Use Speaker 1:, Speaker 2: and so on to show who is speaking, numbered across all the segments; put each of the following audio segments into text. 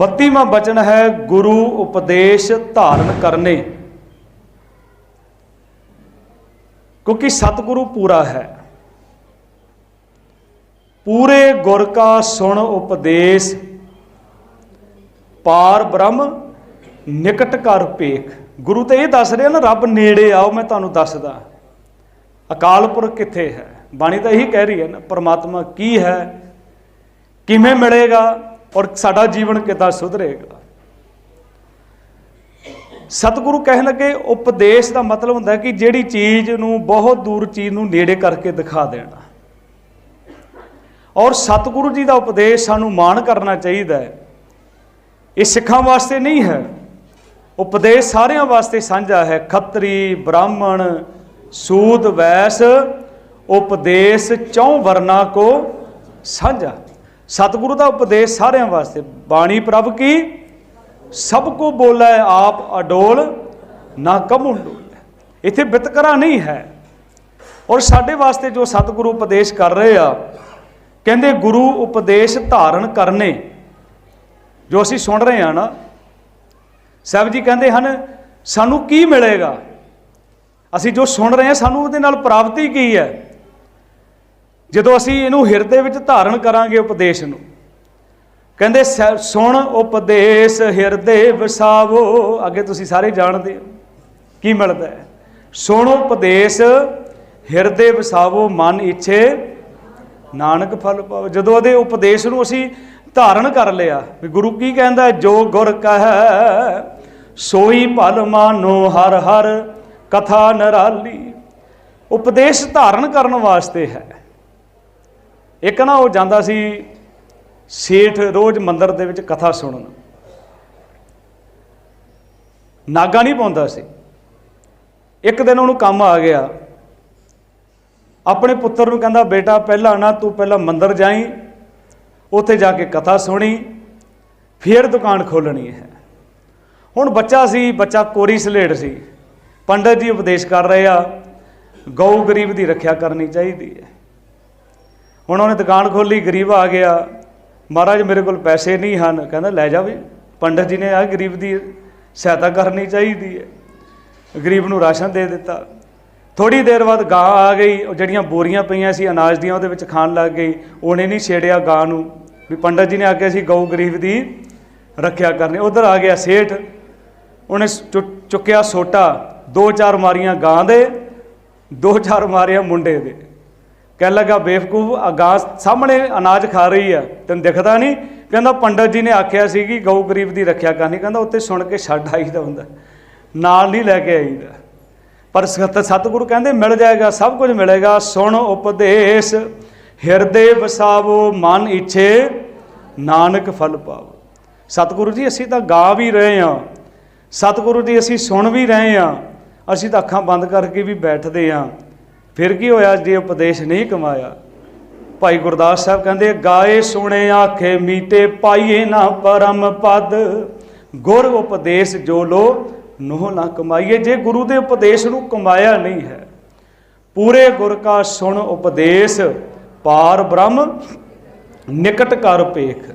Speaker 1: 32ਵਾਂ ਬਚਨ ਹੈ ਗੁਰੂ ਉਪਦੇਸ਼ ਧਾਰਨ ਕਰਨੇ। ਕਿਉਂਕਿ ਸਤਿਗੁਰੂ ਪੂਰਾ ਹੈ। ਪੂਰੇ ਗੁਰ ਕਾ ਸੁਣ ਉਪਦੇਸ਼, ਪਾਰ ਬ੍ਰਹਮ, ਨਿਕਟ ਕਰ ਪੇਖ ਗੁਰੂ ਤੇ ਇਹ ਦੱਸ ਰਿਹਾ ਨਾ, ਰੱਬ ਨੇੜੇ ਆਓ, ਮੈਂ ਤੁਹਾਨੂੰ ਦੱਸਦਾ। ਅਕਾਲ ਪੁਰਖ ਕਿੱਥੇ ਹੈ? ਬਾਣੀ ਤਾਂ ਇਹੀ ਕਹਿ ਰਹੀ ਹੈ ਨਾ, ਪਰਮਾਤਮਾ ਕੀ ਹੈ? ਕਿਵੇਂ ਮਿਲੇਗਾ? ਔਰ ਸਾਡਾ ਜੀਵਨ ਕਿੱਦਾਂ ਸੁਧਰੇਗਾ ਸਤਿਗੁਰੂ ਕਹਿਣ ਲੱਗੇ, ਉਪਦੇਸ਼ ਦਾ ਮਤਲਬ ਹੁੰਦਾ ਕਿ ਜਿਹੜੀ ਚੀਜ਼ ਨੂੰ ਬਹੁਤ ਦੂਰ ਚੀਜ਼ ਨੂੰ ਨੇੜੇ ਕਰਕੇ ਦਿਖਾ ਦੇਣਾ। ਔਰ ਸਤਿਗੁਰੂ ਜੀ ਦਾ ਉਪਦੇਸ਼ ਸਾਨੂੰ ਮਾਣ ਕਰਨਾ ਚਾਹੀਦਾ ਹੈ। ਇਹ ਸਿੱਖਾਂ ਵਾਸਤੇ ਨਹੀਂ ਹੈ। ਉਪਦੇਸ਼ ਸਾਰਿਆਂ ਵਾਸਤੇ ਸਾਂਝਾ ਹੈ। ਖੱਤਰੀ, ਬ੍ਰਾਹਮਣ ਸੂਦ ਵੈਸ, ਉਪਦੇਸ਼ ਚੌ ਵਰਨਾ ਕੋ ਸਾਂਝਾ। ਸਤਿਗੁਰੂ ਦਾ ਉਪਦੇਸ਼ ਸਾਰਿਆਂ ਵਾਸਤੇ। ਬਾਣੀ ਪ੍ਰਭ ਕੀ? ਸਭ ਕੋ ਬੋਲੇ ਆਪ ਅਡੋਲ, ਨਾ ਕਮੁ ਇੱਥੇ ਬਿਤਕਰਾ ਨਹੀਂ ਹੈ। ਔਰ ਸਾਡੇ ਵਾਸਤੇ ਜੋ ਸਤਿਗੁਰੂ ਉਪਦੇਸ਼ ਕਰ ਰਹੇ ਆ, ਕਹਿੰਦੇ ਗੁਰੂ ਉਪਦੇਸ਼ ਧਾਰਨ ਕਰਨੇ। ਜੋ ਅਸੀਂ ਸੁਣ ਰਹੇ ਹਾਂ ਨਾ, ਸਾਹਿਬ ਜੀ ਕਹਿੰਦੇ ਹਨ, ਸਾਨੂੰ ਕੀ ਮਿਲੇਗਾ? ਅਸੀਂ ਜੋ ਸੁਣ ਰਹੇ ਹਾਂ ਸਾਨੂੰ ਉਹਦੇ ਨਾਲ ਪ੍ਰਾਪਤੀ ਕੀ ਹੈ? ਜਦੋਂ ਅਸੀਂ ਇਹਨੂੰ ਹਿਰਦੇ ਵਿੱਚ ਧਾਰਨ ਕਰਾਂਗੇ ਉਪਦੇਸ਼ ਨੂੰ, ਕਹਿੰਦੇ ਸ- ਸੁਣ ਉਪਦੇਸ਼ ਹਿਰਦੇ ਵਸਾਵੋ। ਅੱਗੇ ਤੁਸੀਂ ਸਾਰੇ ਜਾਣਦੇ ਹੋ, ਕੀ ਮਿਲਦਾ ਹੈ? ਸੁਣ ਉਪਦੇਸ਼ ਹਿਰਦੇ ਵਸਾਵੋ, ਮਨ ਇੱਛੇ ਨਾਨਕ ਫਲ ਪਾਵ। ਜਦੋਂ ਉਹਦੇ ਉਪਦੇਸ਼ ਨੂੰ ਅਸੀਂ ਧਾਰਨ ਕਰ ਲਿਆ, ਵੀ ਗੁਰੂ ਕੀ ਕਹਿੰਦਾ ਜੋ ਗੁਰ ਕਹੈ, ਸੋਈ ਭਲ ਮਾਨੋ ਹਰ ਹਰ ਕਥਾ ਨਰਾਲੀ। ਉਪਦੇਸ਼ ਧਾਰਨ ਕਰਨ ਵਾਸਤੇ ਹੈ। ਇੱਕ ਨਾ ਉਹ ਜਾਂਦਾ ਸੀ ਸੇਠ ਰੋਜ਼ ਮੰਦਰ ਦੇ ਵਿੱਚ ਕਥਾ ਸੁਣਨ। ਨਾਗਾ ਨਹੀਂ ਪਾਉਂਦਾ ਸੀ। ਇੱਕ ਦਿਨ ਉਹਨੂੰ ਕੰਮ ਆ ਗਿਆ। ਆਪਣੇ ਪੁੱਤਰ ਨੂੰ ਕਹਿੰਦਾ, ਬੇਟਾ, ਪਹਿਲਾਂ ਨਾ ਤੂੰ ਪਹਿਲਾਂ ਮੰਦਰ ਜਾਈ, ਉੱਥੇ ਜਾ ਕੇ ਕਥਾ ਸੁਣੀ, ਫਿਰ ਦੁਕਾਨ ਖੋਲਣੀ ਹੈ। ਹੁਣ ਬੱਚਾ ਸੀ, ਬੱਚਾ ਕੋਰੀ ਸਲੇਟ ਸੀ। ਪੰਡਤ ਜੀ ਉਪਦੇਸ਼ ਕਰ ਰਹੇ ਆ, ਗਊ ਗਰੀਬ ਦੀ ਰੱਖਿਆ ਕਰਨੀ ਚਾਹੀਦੀ ਹੈ। ਹੁਣ ਉਹਨੇ ਦੁਕਾਨ ਖੋਲੀ, ਗਰੀਬ ਆ ਗਿਆ। ਮਹਾਰਾਜ ਮੇਰੇ ਕੋਲ ਪੈਸੇ ਨਹੀਂ ਹਨ। ਕਹਿੰਦਾ, ਲੈ ਜਾ ਵੀ, ਪੰਡਤ ਜੀ ਨੇ ਆ ਗਰੀਬ ਦੀ ਸਹਾਇਤਾ ਕਰਨੀ ਚਾਹੀਦੀ ਹੈ। ਗਰੀਬ ਨੂੰ ਰਾਸ਼ਨ ਦੇ ਦਿੱਤਾ। ਥੋੜੀ ਦੇਰ ਬਾਅਦ ਗਾਂ ਆ ਗਈ, ਉਹ ਜਿਹੜੀਆਂ ਬੋਰੀਆਂ ਪਈਆਂ ਸੀ, ਅਨਾਜ ਦੀਆਂ, ਉਹਦੇ ਵਿੱਚ ਖਾਣ ਲੱਗ ਗਈ। ਉਹਨੇ ਨਹੀਂ ਛੇੜਿਆ ਗਾਂ ਨੂੰ। ਵੀ ਪੰਡਤ ਜੀ ਨੇ ਆਖਿਆ ਸੀ, ਗਊ ਗਰੀਬ ਦੀ ਰੱਖਿਆ ਕਰਨੀ। ਉਧਰ ਆ ਗਿਆ ਸੇਠ। ਉਹਨੇ ਚੁ- ਚੁੱਕਿਆ ਸੋਟਾ। ਦੋ ਚਾਰ ਮਾਰੀਆਂ ਗਾਂ ਦੇ, ਦੋ ਚਾਰ ਮਾਰੀਆਂ ਮੁੰਡੇ ਦੇ। ਕਹਿਣ ਲੱਗਾ, ਬੇਵਕੂਫ ਆ ਸਾਹਮਣੇ ਅਨਾਜ ਖਾ ਰਹੀ ਆ, ਤੈਨੂੰ ਦਿਖਦਾ ਨਹੀਂ? ਕਹਿੰਦਾ, ਪੰਡਤ ਜੀ ਨੇ ਆਖਿਆ ਸੀ ਕਿ ਗਊ ਗਰੀਬ ਦੀ ਰੱਖਿਆ ਕਰਨੀ। ਕਹਿੰਦਾ ਉੱਤੇ ਸੁਣ ਕੇ ਛੱਡ ਆਈਦਾ ਹੁੰਦਾ। ਨਾਲ ਨਹੀਂ ਲੈ ਕੇ ਆਈਦਾ। ਪਰ ਸਤ, ਸਤਿਗੁਰੂ ਕਹਿੰਦੇ, ਮਿਲ ਜਾਏਗਾ, ਸਭ ਕੁਝ ਮਿਲੇਗਾ। ਸੁਣ ਉਪਦੇਸ਼, ਹਿਰਦੇ ਵਸਾਵੋ, ਮਨ ਇੱਛੇ, ਨਾਨਕ ਫਲ ਪਾਵੋ। ਸਤਿਗੁਰੂ ਜੀ, ਅਸੀਂ ਤਾਂ ਗਾ ਵੀ ਰਹੇ ਹਾਂ। ਸਤਿਗੁਰੂ ਜੀ, ਅਸੀਂ ਸੁਣ ਵੀ ਰਹੇ ਹਾਂ। ਅਸੀਂ ਤਾਂ ਅੱਖਾਂ ਬੰਦ ਕਰਕੇ ਵੀ ਬੈਠਦੇ ਹਾਂ। ਫਿਰ ਕੀ ਹੋਇਆ ਜੇ ਉਪਦੇਸ਼ ਨਹੀਂ ਕਮਾਇਆ? ਭਾਈ ਗੁਰਦਾਸ ਸਾਹਿਬ ਕਹਿੰਦੇ, ਗਾਏ ਸੁਣੇ ਆਖੇ ਮੀਟੇ ਪਾਈਏ ਨਾ ਪਰਮ ਪਦ। ਗੁਰ ਉਪਦੇਸ਼ ਜੋ ਲੋ, ਨੋਹ ਨਾ ਕਮਾਈਏ। ਜੇ ਗੁਰੂ ਦੇ ਉਪਦੇਸ਼ ਨੂੰ ਕਮਾਇਆ ਨਹੀਂ ਹੈ, ਪੂਰੇ ਗੁਰ ਕਾ ਸੁਣ ਉਪਦੇਸ਼, ਪਾਰ ਬ੍ਰਹਮ, ਨਿਕਟ ਕਰ ਪੇਖ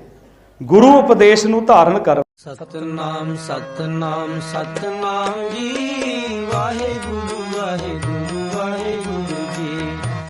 Speaker 1: ਗੁਰੂ ਉਪਦੇਸ਼ ਨੂੰ ਧਾਰਨ ਕਰ।
Speaker 2: ਸਤਨਾਮ ਸਤਨਾਮ ਸਤਨਾਮ ਜੀ। ਵਾਹਿਗੁਰੂ